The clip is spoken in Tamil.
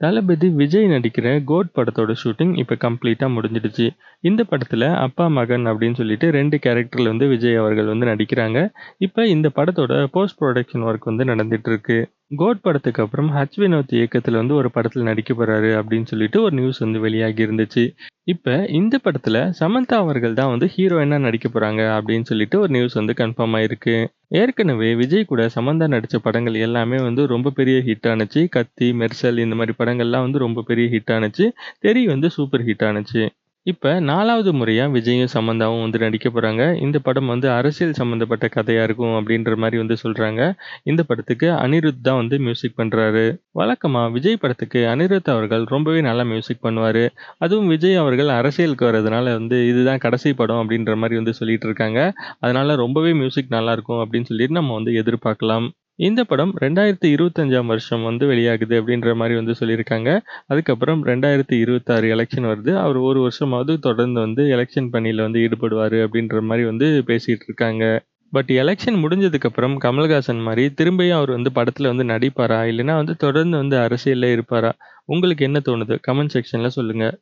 தளபதி விஜய் நடிக்கிற கோட் படத்தோட ஷூட்டிங் இப்போ கம்ப்ளீட்டாக முடிஞ்சிடுச்சு. இந்த படத்தில் அப்பா மகன் அப்படின்னு சொல்லிட்டு ரெண்டு கேரக்டரில் வந்து விஜய் அவர்கள் வந்து நடிக்கிறாங்க. இப்போ இந்த படத்தோட போஸ்ட் ப்ரொடக்ஷன் ஒர்க் வந்து நடந்துட்டு இருக்கு. கோட் படத்துக்கு அப்புறம் ஹச் வினோத் இயக்கத்தில் வந்து ஒரு படத்தில் நடிக்க போறாரு அப்படின்னு சொல்லிட்டு ஒரு நியூஸ் வந்து வெளியாகி இருந்துச்சு. இப்போ இந்த படத்தில் சமந்தா அவர்கள் தான் வந்து ஹீரோயினாக நடிக்க போகிறாங்க அப்படின்னு சொல்லிட்டு ஒரு நியூஸ் வந்து கன்ஃபார்ம் ஆயிருக்கு. ஏற்கனவே விஜய் கூட சமந்தா நடித்த படங்கள் எல்லாமே வந்து ரொம்ப பெரிய ஹிட் ஆனுச்சு. கத்தி மெர்சல் இந்த மாதிரி படங்கள்லாம் வந்து ரொம்ப பெரிய ஹிட் ஆனுச்சு. தெரி வந்து சூப்பர் ஹிட் ஆனுச்சு. இப்போ நாலாவது முறையாக விஜயும் சமந்தாவும் வந்து நடிக்க போகிறாங்க இந்த படம் வந்து அரசியல் சம்மந்தப்பட்ட கதையாக இருக்கும் அப்படின்ற மாதிரி வந்து சொல்கிறாங்க இந்த படத்துக்கு அனிருத் தான் வந்து மியூசிக் பண்ணுறாரு வழக்கமாக விஜய் படத்துக்கு அனிருத் அவர்கள் ரொம்பவே நல்லா மியூசிக் பண்ணுவார். அதுவும் விஜய் அவர்கள் அரசியலுக்கு வர்றதுனால வந்து இதுதான் கடைசி படம் அப்படின்ற மாதிரி வந்து சொல்லிட்டு இருக்காங்க. அதனால ரொம்பவே மியூசிக் நல்லாயிருக்கும் அப்படின்னு சொல்லிட்டு நம்ம வந்து எதிர்பார்க்கலாம். இந்த படம் ரெண்டாயிரத்தி இருபத்தஞ்சாம் வருஷம் வந்து வெளியாகுது அப்படின்ற மாதிரி வந்து சொல்லியிருக்காங்க. அதுக்கப்புறம் ரெண்டாயிரத்தி இருபத்தாறு எலெக்ஷன் வருது. அவர் ஒரு வருஷமாவது தொடர்ந்து வந்து எலெக்ஷன் பணியில் வந்து ஈடுபடுவார் அப்படின்ற மாதிரி வந்து பேசிகிட்டு இருக்காங்க. பட் எலெக்ஷன் முடிஞ்சதுக்கப்புறம் கமல்ஹாசன் மாதிரி திரும்பியும் அவர் வந்து படத்தில் வந்து நடிப்பாரா? இல்லைன்னா வந்து தொடர்ந்து வந்து அரசியலில் இருப்பாரா? உங்களுக்கு என்ன தோணுது? கமெண்ட் செக்ஷனில் சொல்லுங்கள்